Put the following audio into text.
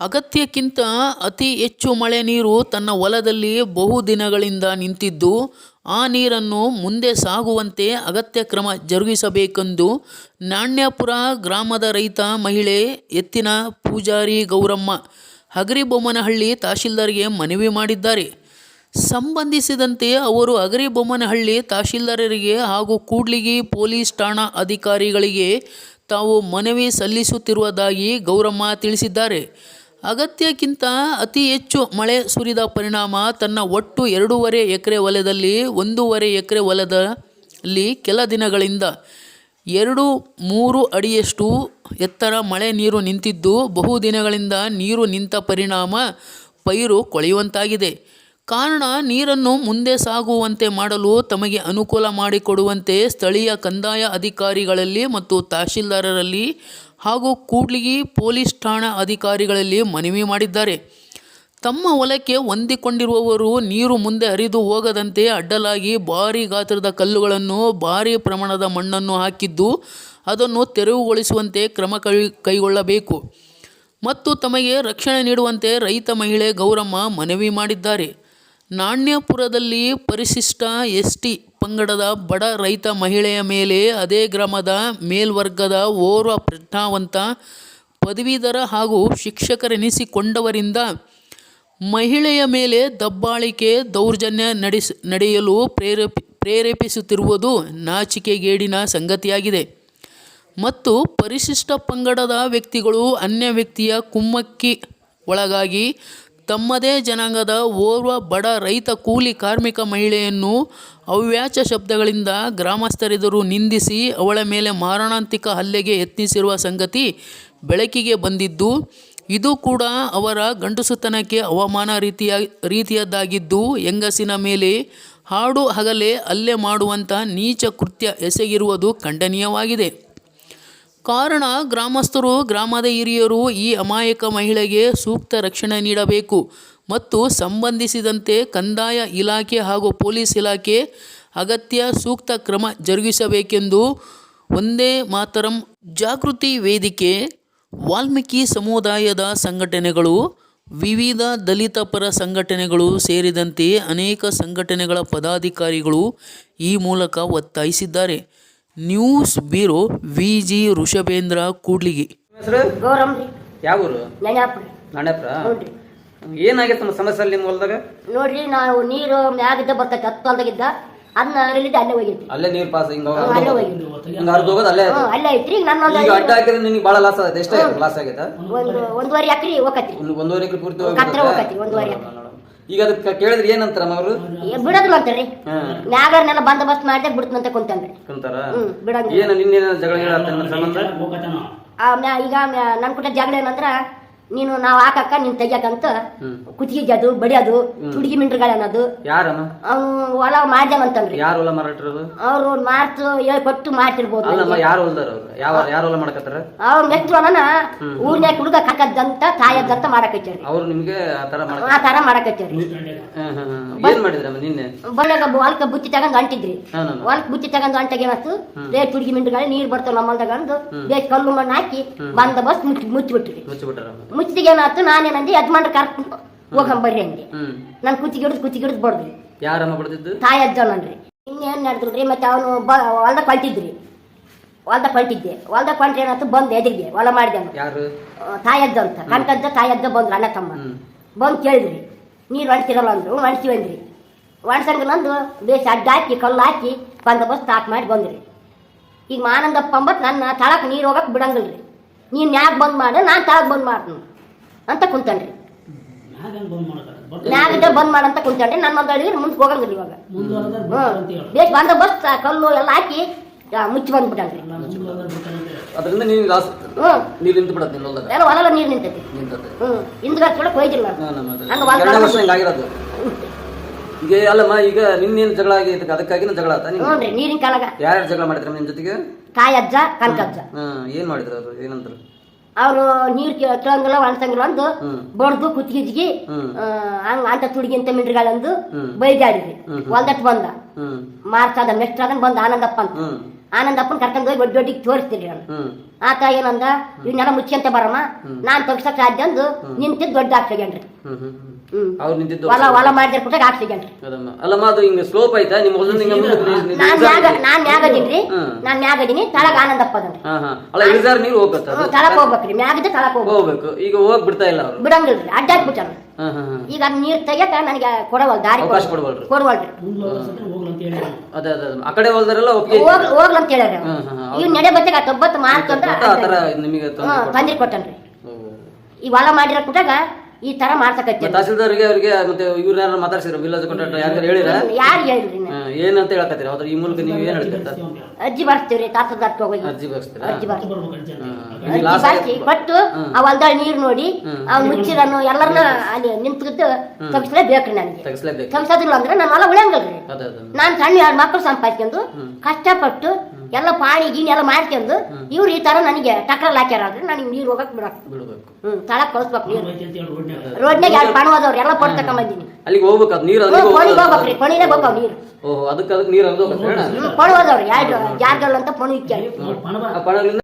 ಅಗತ್ಯಕ್ಕಿಂತ ಅತಿ ಹೆಚ್ಚು ಮಳೆ ನೀರು ತನ್ನ ಹೊಲದಲ್ಲಿ ಬಹು ದಿನಗಳಿಂದ ನಿಂತಿದ್ದು, ಆ ನೀರನ್ನು ಮುಂದೆ ಸಾಗುವಂತೆ ಅಗತ್ಯ ಕ್ರಮ ಜರುಗಿಸಬೇಕೆಂದು ನಾಣ್ಯಪುರ ಗ್ರಾಮದ ರೈತ, ಮಹಿಳೆ, ಎತ್ತಿನ ಪೂಜಾರಿ ಗೌರಮ್ಮ ಹಗರಿಬೊಮ್ಮನಹಳ್ಳಿ ತಹಶೀಲ್ದಾರ್ಗೆ ಮನವಿ ಮಾಡಿದ್ದಾರೆ. ಸಂಬಂಧಿಸಿದಂತೆ ಅವರು ಹಗರಿಬೊಮ್ಮನಹಳ್ಳಿ ತಹಶೀಲ್ದಾರರಿಗೆ ಹಾಗೂ ಕೂಡ್ಲಿಗಿ ಪೊಲೀಸ್ ಠಾಣಾ ಅಧಿಕಾರಿಗಳಿಗೆ ತಾವು ಮನವಿ ಸಲ್ಲಿಸುತ್ತಿರುವುದಾಗಿ ಗೌರಮ್ಮ ತಿಳಿಸಿದ್ದಾರೆ. ಅಗತ್ಯಕ್ಕಿಂತ ಅತಿ ಹೆಚ್ಚು ಮಳೆ ಸುರಿದ ಪರಿಣಾಮ ತನ್ನ ಒಟ್ಟು ಎರಡೂವರೆ ಎಕರೆ ಹೊಲದಲ್ಲಿ ಒಂದೂವರೆ ಎಕರೆ ಹೊಲದಲ್ಲಿ ಕೆಲ ದಿನಗಳಿಂದ ಎರಡು ಮೂರು ಅಡಿಯಷ್ಟು ಎತ್ತರ ಮಳೆ ನೀರು ನಿಂತಿದ್ದು ಬಹುದಿನಗಳಿಂದ ನೀರು ನಿಂತ ಪರಿಣಾಮ ಪೈರು ಕೊಳೆಯುವಂತಾಗಿದೆ. ಕಾರಣ, ನೀರನ್ನು ಮುಂದೆ ಸಾಗುವಂತೆ ಮಾಡಲು ತಮಗೆ ಅನುಕೂಲ ಮಾಡಿಕೊಡುವಂತೆ ಸ್ಥಳೀಯ ಕಂದಾಯ ಅಧಿಕಾರಿಗಳಲ್ಲಿ ಮತ್ತು ತಹಶೀಲ್ದಾರರಲ್ಲಿ ಹಾಗೂ ಕೂಡ್ಲಿಗಿ ಪೊಲೀಸ್ ಠಾಣಾ ಅಧಿಕಾರಿಗಳಲ್ಲಿ ಮನವಿ ಮಾಡಿದ್ದಾರೆ. ತಮ್ಮ ಹೊಲಕ್ಕೆ ಹೊಂದಿಕೊಂಡಿರುವವರು ನೀರು ಮುಂದೆ ಹರಿದು ಹೋಗದಂತೆ ಅಡ್ಡಲಾಗಿ ಭಾರಿ ಗಾತ್ರದ ಕಲ್ಲುಗಳನ್ನು, ಭಾರಿ ಪ್ರಮಾಣದ ಮಣ್ಣನ್ನು ಹಾಕಿದ್ದು ಅದನ್ನು ತೆರವುಗೊಳಿಸುವಂತೆ ಕ್ರಮ ಕೈಗೊಳ್ಳಬೇಕು. ಮತ್ತು ತಮಗೆ ರಕ್ಷಣೆ ನೀಡುವಂತೆ ರೈತ ಮಹಿಳೆ ಗೌರಮ್ಮ ಮನವಿ ಮಾಡಿದ್ದಾರೆ. ನಾಣ್ಯಪುರದಲ್ಲಿ ಪರಿಶಿಷ್ಟ ಎಸ್ ಟಿ ಪಂಗಡದ ಬಡ ರೈತ ಮಹಿಳೆಯ ಮೇಲೆ ಅದೇ ಗ್ರಾಮದ ಮೇಲ್ವರ್ಗದ ಓರ್ವ ಪ್ರಜ್ಞಾವಂತ ಪದವೀಧರ ಹಾಗೂ ಶಿಕ್ಷಕರೆನಿಸಿಕೊಂಡವರಿಂದ ಮಹಿಳೆಯ ಮೇಲೆ ದಬ್ಬಾಳಿಕೆ ದೌರ್ಜನ್ಯ ನಡೆಸ, ನಡೆಯಲು ಪ್ರೇರೇಪಿ, ಪ್ರೇರೇಪಿಸುತ್ತಿರುವುದು ನಾಚಿಕೆಗೇಡಿನ ಸಂಗತಿಯಾಗಿದೆ. ಮತ್ತು ಪರಿಶಿಷ್ಟ ಪಂಗಡದ ವ್ಯಕ್ತಿಗಳು ಅನ್ಯ ವ್ಯಕ್ತಿಯ ಕುಮ್ಮಕ್ಕಿ ಒಳಗಾಗಿ ತಮ್ಮದೇ ಜನಾಂಗದ ಓರ್ವ ಬಡ ರೈತ ಕೂಲಿ ಕಾರ್ಮಿಕ ಮಹಿಳೆಯನ್ನು ಅವ್ಯಾಚ ಶಬ್ದಗಳಿಂದ ಗ್ರಾಮಸ್ಥರೆದುರು ನಿಂದಿಸಿ ಅವಳ ಮೇಲೆ ಮಾರಣಾಂತಿಕ ಹಲ್ಲೆಗೆ ಯತ್ನಿಸಿರುವ ಸಂಗತಿ ಬೆಳಕಿಗೆ ಬಂದಿದ್ದು, ಇದು ಕೂಡ ಅವರ ಗಂಡುಸುತನಕ್ಕೆ ಅವಮಾನ ರೀತಿಯ, ರೀತಿಯದ್ದಾಗಿದ್ದು, ಹೆಂಗಸಿನ ಮೇಲೆ ಹಾಡು ಹಗಲೇ ಹಲ್ಲೆ ಮಾಡುವಂಥ ನೀಚ ಕೃತ್ಯ ಎಸಗಿರುವುದು ಖಂಡನೀಯವಾಗಿದೆ. ಕಾರಣ ಗ್ರಾಮಸ್ಥರು, ಗ್ರಾಮದ ಹಿರಿಯರು ಈ ಅಮಾಯಕ ಮಹಿಳೆಗೆ ಸೂಕ್ತ ರಕ್ಷಣೆ ನೀಡಬೇಕು ಮತ್ತು ಸಂಬಂಧಿಸಿದಂತೆ ಕಂದಾಯ ಇಲಾಖೆ ಹಾಗೂ ಪೊಲೀಸ್ ಇಲಾಖೆ ಅಗತ್ಯ ಸೂಕ್ತ ಕ್ರಮ ಜರುಗಿಸಬೇಕೆಂದು ಒಂದೇ ಮಾತರಂ ಜಾಗೃತಿ ವೇದಿಕೆ, ವಾಲ್ಮೀಕಿ ಸಮುದಾಯದ ಸಂಘಟನೆಗಳು, ವಿವಿಧ ದಲಿತ ಪರ ಸಂಘಟನೆಗಳು ಸೇರಿದಂತೆ ಅನೇಕ ಸಂಘಟನೆಗಳ ಪದಾಧಿಕಾರಿಗಳು ಈ ಮೂಲಕ ಒತ್ತಾಯಿಸಿದ್ದಾರೆ. News bureau V G Rishabhendra Kudligi. ಹೆಸರು? ಗೌರಮ್ ರೀ ಯಾವ ಊರು? ನೆನಪ್ರಿ ನಾಣ್ಯಪ್ರ ಹ್ಞೂ ಏನಾಗೈತೆ ನಮ್ಮ ಸಮಸ್ಯೆ ಅಲ್ಲಿ ನಿಮ್ಮ ಹೊಲದಾಗ? ನೋಡ್ರಿ ನಾವು ನೀರು ಮ್ಯಾಗಿದ್ದ ಬರ್ತೈತೆ ಹತ್ತು ಹೊಲ್ದಾಗಿದ್ದ ಅದನ್ನ ಅಲ್ಲಿದ್ದ ಅಲ್ಲೇ ಹೋಗೈತಿ ಅಲ್ಲೇ ನೀರ್ ಪಾಸ್ ಹಿಂಗ ಅಲ್ಲೇ ಹೋಗೈತಿ ಹಿಂಗ ಹರಿದು ಹೋಗೋದು ಅಲ್ಲೇ ಹ್ಞೂ ಅಲ್ಲೇ ಐತ್ರಿ ಈಗ ನನ್ನ ಈಗ ಅಡ್ಡ ಹಾಕಿದ್ರೆ ನಿನಗೆ ಭಾಳ ಲಾಸ್ ಆಗೈತೆ ಎಷ್ಟೇ ಲಾಸ್ ಆಗೈತೆ ಒಂದು ಒಂದೂವರೆ ಎಕರೆ ಹೋಗತ್ರಿ. ಒಂದು ಒಂದೂವರೆ ಎಕರೆ ಪೂರ್ತಿ ಕತ್ರ ಹೋಗ್ಬಿಡುತ್ತೆ. ಹೋಗತ್ರಿ ಒಂದೂವರೆ ಎಕರೆ. ಈಗ ಅದಕ್ಕೆ ಕೇಳಿದ್ರೆ ಏನಂತಾರ ಅವರು ಬಿಡೋದಿಲ್ಲ ಅಂತಾರ್ರಿ ಮ್ಯಾಗರ್ನೆಲ್ಲ ಬಂದೋಬಸ್ತ್ ಮಾಡಿದೆ ಬಿಡ್ತಂತ ಕುಂತಾನ್ರಿ ಕುಂತಾರ? ಬಿಡಂಗ ಏನ ನಿನ್ನೇನ ಜಗಳ ಹೇಳ ಸಂಬಂಧ? ಆ ಮ್ಯಾ ಈಗ ಮ್ಯಾ- ನನ್ ಕುಟ ಜಗಳ ಏನಂದ್ರ ನೀನು ನಾವ್ ಹಾಕಕ್ಕ ನೀನ್ ತೆಗಿಯಕಂತ ಹ್ಮ್. ಕುತ್ತಿಗೆ ಅದು ಬಡಿಯೋದು ಹುಡುಗಿ ಮಿಂಟ್ರುಗಳು ಅನ್ನೋದು ಯಾರು ಹೊಲ ಮಾಡ್ದೇವಂತನ್ರಿ ಯಾರು ಹೊಲ ಮಾರಾಟರು ಅವ್ರು ಮಾರ್ತು ಹೇಳ್ಕೊಟ್ಟು ಮಾಡ್ತಿರ್ಬೋದು ಅಲ್ಲಮ್ಮ ಯಾರು ಹೊಲ್ದಾರ ಅವ್ರು ಯಾವ ಯಾರು ಹೊಲ ಮಾಡ್ಕತ್ತಾರ? ಅವ್ರ ನೆಕ್ಸ್ಟ್ ಅವನ ಊರ್ನ್ಯಾಗ ಹುಡುಗ ಕಕ್ಕದಂತ ತಾಯದಂತ ಮಾಡಕಚ್ಚಾರಿ ಅವ್ರು ನಿಮ್ಗೆ ಆ ತರ ಮಾಡ ಆ ತರ ಮಾಡಕಚ್ಚಾರಿ ಏನ್ ಮಾಡಿದ್ರಮ್ಮ ನಿನ್ನೆ? ಬುತ್ತಿ ತಗೊಂಡ್ ಅಂಟಿದ್ರಿ. ಹೊಲಕ್ಕೆ ಬುತ್ತಿ ತಗೊಂಡ್ ಅಂಟಾಗ ಮತ್ತು ಬೇಗ ಹುಡುಗಿ ಮಿಂಡುಗಳು ನೀರ್ ಬರ್ತಾವ ನಮ್ಮಲ್ದಾಗ ಹೊಲ್ದಾಗ ಬೇಸ್ ಕಲ್ಲು ಮಣ್ಣು ಹಾಕಿ ಬಂದ ಬಸ್ ಮುಚ್ಚಿ ಮುಚ್ಚಿಬಿಟ್ರಿ. ಮುಚ್ಚಿಬಿಟ್ಟಾರಮ್ಮ ಮುಚ್ಚಿದಾಗ ಏನಾಯ್ತು? ನಾನೇನಂದಿ ಯಜಮಾನ್ರ ಕರ್ಕೊಂಡು ಹೋಗಂಬರ್ರಿ ಅಂದೆ. ನಾನು ನನ್ ಕುತ್ತಿಗೆ ಹಿಡಿದು ಕುತ್ತಿಗೆ ಹಿಡಿದು ಬಡ್ದ್ರಿ ಯಾರಮ್ಮ ಬಡ್ದಿದ್ದು? ತಾಯಿ ಅಜ್ಜನನ್ರಿ. ಇನ್ನೇನ್ ನಡೆದ್ರಿ ಮತ್ತೆ ಅವನು ಬ ಹೊಲ್ದಾಗ ಹೊಲ್ಟಿದ್ರಿ ಹೊಲ್ದಾಗ ಹೊಲ್ಟಿದ್ದೆ ಹೊಲ್ದಾಗ ಏನಾಯ್ತು? ಬಂದ್ ಎದುರಿಗೆ ಹೊಲ ಮಾಡಿದೆ ಯಾರು? ಯಾರು ಅಜ್ಜ ಅಂತ. ಕಣ್ಕಜ್ಜ ತಾಯಿ ಅಜ್ಜ ಬಂದ್ರು ಅಣ್ಣ ತಮ್ಮ. ಬಂದು ಕೇಳಿದ್ರಿ. ನೀರು ಒಣಸಿರಲ್ಲ ಅಂದ್ರು. ಒಣಸಿ ಅಂದ್ರಿ. ಒಣಸಂಗ ನಂದು ಬೇಸ್ ಅಡ್ಡ ಹಾಕಿ ಕಲ್ಲು ಹಾಕಿ ಬಂದೋಬಸ್ತ್ ಸ್ಟಾರ್ಟ್ ಮಾಡಿ ಬಂದ್ರಿ. ಈಗ ಮಾನಂದಪ್ಪ ಅಂಬತ್ ನನ್ನ ತಳಕ್ ನೀರು ಹೋಗಕ್ ಬಿಡಂಗಿಲ್ರಿ. ನೀನ್ ಯಾಕೆ ಬಂದ್ ಮಾಡು ನಾನು ತಳಕ್ ಬಂದ್ ಮಾಡ್ತೀನಿ. ಅಂತ ಕುಂತನ್ರಿ. ಮ್ಯಾಗಿದ್ದ ಬಂದ್ ಮಾಡಂತ ಕುಂತನ್ರಿ. ನನ್ನ ಅಡಿಗೆ ಮುಂದಕ್ಕೆ ಹೋಗಂಗಿಲ್ಲ ಇವಾಗ. ಹ್ಮ್. ಬಂದ ಬಸ್ ಕಲ್ಲು ಎಲ್ಲ ಹಾಕಿ ಮುಚ್ಚಿ ಬಂದ್ಬಿಟ್ಟಾನ್ರಿ. ಅದರಿಂದ ನೀನು ಲಾಸ್ ನೀರು ನಿಂತು ಬಿಡತ್ತೆ ನಿನ್ನ ಹೊಲದಾಗ ಎಲ್ಲ ಹೊಲ ನೀರು ನಿಂತೈತಿ. ನಿಂತತ್ತೆ ಹ್ಞೂ ಹಿಂದ್ಗಡೆ ಕೂಡ ಹೋಯ್ತಿಲ್ಲ. ನಾನು ನಮ್ಮ ವರ್ಷ ಹಿಂಗಾಗಿರೋದು ಈಗ ಅಲ್ಲಮ್ಮ ಈಗ ನಿನ್ನೇನು ಜಗಳ ಆಗೈತೆ ಅದಕ್ಕಾಗಿ ಜಗಳ ಆತ ಹ್ಞೂ ರೀ ನೀರಿನ ಕಾಲಾಗ. ಯಾರ್ಯಾರು ಜಗಳ ಮಾಡಿದ್ರ ನಿನ್ನ ಜೊತೆಗೆ? ಕಾಯಿ ಅಜ್ಜ ಕನಕಜ್ಜ ಅಜ್ಜ. ಏನ್ ಮಾಡಿದ್ರು ಅದು? ಏನಂದ್ರು? ಅವರು ನೀರು ಕೇಳಂಗಿಲ್ಲ ಅನ್ಸಂಗಿಲ್ಲ ಅಂದು. ಬಡ್ದು ಕುತ್ತಿಗೆಜ್ಗಿ. ಹಂಗ ಅಂತ ತುಡಿಗಿ ಅಂತ ಮಿಂಡ್ರಿಗಳಂದು ಹ್ಮ್. ಒಂದಟ್ ಬಂದ. ಮಾರ್ಚ್ ಆದ ಮೆಸ್ಟ್ ಆದ ಬಂದ ಆನಂದಪ್ಪ ಅಂತ. ಆನಂದಪ್ಪನ ಕರ್ಕೊಂಡು ಹೋಗಿ ದೊಡ್ಡ ದೊಡ್ಡಿಗೆ ಹ್ಮ್. ಆತ ಏನಂದ ಇವನ್ನೆಲ್ಲ ಮುಚ್ಚಿಂತ ಬರಮ್ಮ? ನಾನ್ ತಗ್ಸಕ್ ಸಾಧ್ಯ ಅಂದು ನಿಂತಿದ್ದು ದೊಡ್ಡ ಆಗ್ತದೆ ಅವ್ರು ನಿಂತಿದ್ದು ಹೊಲ ಹೊಲ ಮಾಡಿದ್ರ ಪುಟ್ಟಾಗ ಹಾಕ್ಸಿಗೇನ್ರಿ ಅದಮ್ಮ ಅಲ್ಲಮ್ಮ ಅದು ಹಿಂಗ ಸ್ಲೋಪ್ ಐತಾ ನಿಮ್ಮ ಹೊಲದಿಂದ ಹಿಂಗ ನಾನು ಮ್ಯಾಗ ನಾನು ಮ್ಯಾಗ ಅದೀನಿ ನಾನು ಮ್ಯಾಗ ಅದೀನಿ ತಳಗ ಆನಂದಪ್ಪ ಅದನ್ರಿ ಹಾ ಹಾ ಅಲ್ಲ ಇಳಿದಾರ ನೀರು ಹೋಗತ್ತ ಅದು ತಳಕ ಹೋಗ್ಬೇಕ್ರಿ ಮ್ಯಾಗ ಇದ್ದ ಹೋಗ್ಬೇಕು ಹೋಗ್ಬೇಕು ಈಗ ಹೋಗ್ ಬಿಡ್ತಾ ಇಲ್ಲ ಅವ್ರು ಬಿಡಂಗಿಲ್ರಿ ಅಡ್ಡ ಹಾಕ್ಬಿಟ್ಟಾನ ಹಾ ಹಾ ಹಾ ಈಗ ಅದ್ ನೀರ್ ತೆಗಿಯಕ ನನಗೆ ಕೊಡವಲ್ ದಾರಿ ಅವಕಾಶ ಕೊಡವಲ್ರಿ ಕೊಡವಲ್ರಿ ಅದೇ ಅದೇ. ಆ ಕಡೆ ಹೊಲ್ದಾರೆಲ್ಲ ಒಪ್ಪಿಗೆ ಹೋಗ್ ಅಂತ ಹೇಳ್ಯಾರ. ಇವ್ ನಡೆ ಬತ್ತಾಗ ತೊಂಬತ್ತು ಮಾರ್ಕ್ ಅಂತ ಆ ನಿಮಗೆ ತೊಂದ್ರೆ. ಕೊಟ್ಟನ್ರಿ ಈ ಹೊಲ ಮಾಡಿರೋ ಕುಟಾಗ ಈ ತರ ಮಾಡ್ಸಕತ್ತಿ ಮತ್ತೆ ತಹಸೀಲ್ದಾರ್ಗೆ ಅವ್ರಿಗೆ ಮತ್ತೆ ಇವ್ರ ಯಾರು ಮಾತಾಡ್ಸಿರ ವಿಲೇಜ್ ಕಾಂಟ್ರಾಕ್ಟರ್ ಯಾರು ಹೇಳಿರ? ಯಾರು ಹೇಳಿರಿ ಇನ್ನ? ಏನಂತ ಹೇಳಕತ್ತೀರಿ? ಅದ್ರ ಈ ಮೂಲಕ ನೀವು ಏನ್ ಹೇಳ್ತೀರ? ಅಜ್ಜಿ ಬರ್ತೀವ್ರಿ ತಾತದಾರ್ ಹೋಗಿ. ಅರ್ಜಿ ಬರ್ಸ್ತೀರಾ? ಅಜ್ಜಿ ಬರ್ತೀವಿ. ಹಾ. ಅರ್ಜಿ ಲಾಸ್ ಬರ್ಸಿ ಕೊಟ್ಟು ಆ ಹೊಲ್ದಾಗ ನೀರ್ ನೋಡಿ ಆ ಮುಚ್ಚಿರನ್ನು ಎಲ್ಲರನ್ನ ಅಲ್ಲಿ ನಿಂತ್ಕೊಂಡು ತಗ್ಸ್ಲೇಬೇಕ್ರಿ ನನಗೆ. ತೆಗಿಸ್ಲೇಬೇಕು. ತಗ್ಸೋದಿಲ್ಲ ಅಂದ್ರೆ ನಾನು ಹೊಲ ಉಳಿಯಂಗಲ್ರಿ. ಅದೇ ನಾನ್ ಸಣ್ಣ ಎರಡು ಮಕ್ಕಳು ಸಂಪಾದಿಸ್ಕೊಂಡು ಕಷ್ಟಪಟ್ಟು ಎಲ್ಲ ಪಾಣಿ ಗೀಣಿ ಎಲ್ಲ ಮಾಡ್ಕೊಂಡು ಇವ್ರು ಈ ತರ ನನಗೆ ಟಕ್ರಲ್ಲಿ ಹಾಕ್ಯಾರ ಅಂದ್ರೆ ನನಗೆ ನೀರು ಹೋಗಕ್ ಬಿಡಕ್. ಬಿಡ್ಬೇಕು. ಹ್ಮ್ ತಳಕ್ ಕಳಿಸ್ಬೇಕು ನೀರು. ರೋಡ್ನಾಗ ಎರಡು ಪಣ ಹೋದವ್ರು ಎಲ್ಲ ಪಣ ತಕೊಂಬಂದಿನಿ. ಅಲ್ಲಿಗೆ ಹೋಗ್ಬೇಕು ಅದು ನೀರು ಕೊಣಿಗೆ ಹೋಗ್ಬೇಕು ಹೋಗ್ಬೇಕ್ರಿ ಕೊಣಿನೇ ಬೇಕಾವ್ ನೀರು. ಓ ಅದಕ್ಕೆ ಅದಕ್ಕೆ ನೀರು ಅದು ಪಣ ಹೋದವ್ರು ಎರಡು ಜಾರ್ಗಲ್ ಅಂತ ಪಣ ಇಕ್ಕ್ಯಾರ